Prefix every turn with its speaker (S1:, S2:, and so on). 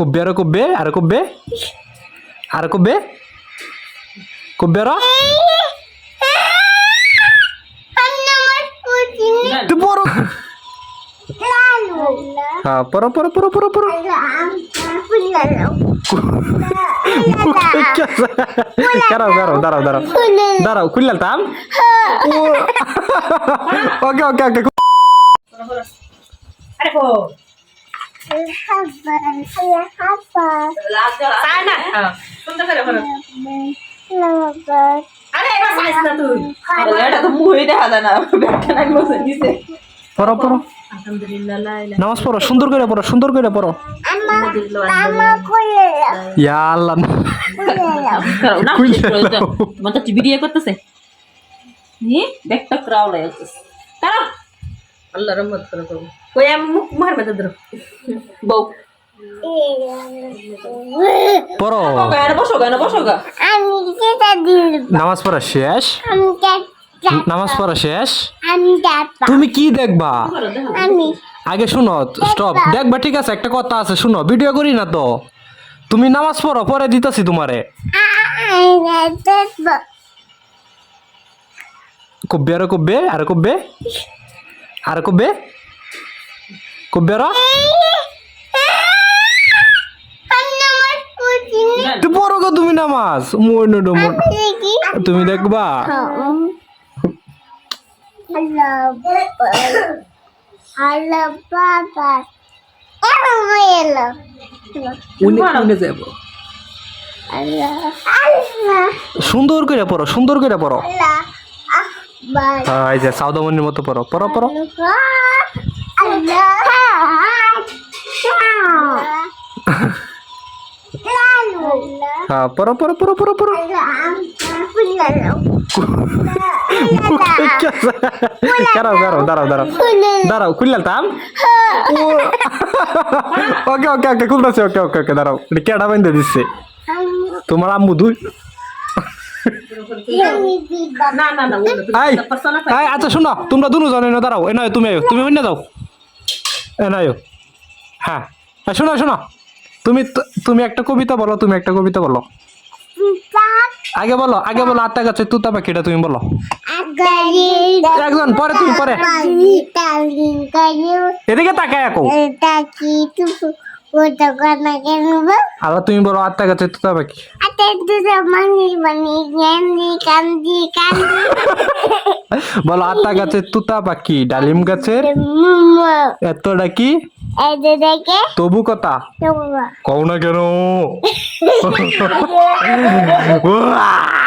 S1: কুব্বে আরও কুব্বে আরও কুব্বে আরও কুব্বে কুব্বে আরও। পড়ো। হ্যাঁ পড়ো পড়ো পড়ো পড়ো পড়ো। দাঁড়াও দাঁড়াও দাঁড়াও দাঁড়াও। দাঁড়াও খুললাম তাম ওকে ওকে ওকে পড়ো নামাজ সুন্দর করে পড়ো সুন্দর করে পড়ো। ইয়া আল্লাহ।
S2: না
S1: খুলে দাও।
S2: তো ভিডিও করতেছে। নি? ব্যাগটা ক্রাউ লাগছে তারা
S3: আল্লাহ রহমত করে তো কই আমি মুখ মার মধ্যে ধরো।
S2: বউ।
S1: পড়ো।
S2: বসো গায়ে বসো গা।
S4: আমি
S1: নামাজ পড়া শেষ?
S4: আমি
S1: নামাজ পড়া শেষ?
S4: আমি
S1: তুমি কি দেখবা?
S4: আমি
S1: আগে শুনো স্টপ দেখবা। ঠিক আছে একটা কথা আছে শুনো ভিডিও করি না তো। তুমি নামাজ পড়ো পরে দিতেছি তোমারে। কুব্বে আরও কুব্বে আরও কুব্বে। আরও কুব্বে কুব্বে আরও তুই পড়ো গো তুমি নামাজ। মন ডমন তুমি দেখবা।
S4: হ্যালো হ্যালো বাবা এলো এলো
S1: উনি উনি যাব
S4: আল্লাহ আল্লাহ
S1: সুন্দর করে পড়ো সুন্দর করে পড়ো। হ্যাঁ, এই যে সাউদামনির মতো পড়ো পড়ো পড়ো হ্যাঁ পড়ো পড়ো পড়ো পড়ো পড়ো দাঁড়াও দাঁড়াও দাঁড়াও দাঁড়াও। দাঁড়াও খুললাম তাম ওকে ওকে ওকে খুলতেছে ওকে ওকে ওকে দাঁড়াও। এটা কেডা দিচ্ছে তোমার আম্মু দুই। আচ্ছা শোনো তোমরা দুনো জানো না দাঁড়াও এ নয় তুমি আয়ো তুমি অন্য যাও এ নয় হ্যাঁ হ্যাঁ, শোনো শোনো তুমি তুমি একটা কবিতা বলো তুমি একটা কবিতা বলো। আগে বলো আগে বলো আত্মা গাছে তুতা পাখিটা তুমি বলো। একজন পরে তুমি পরে। এদিকে তাকায় আকো। আবার তুমি বলো আত্মা গাছে তুতা পাখি। বলো আতা গাছের তুতা পাখি ডালিম গাছের এতটা কি? তবু কথা? কও না কেন!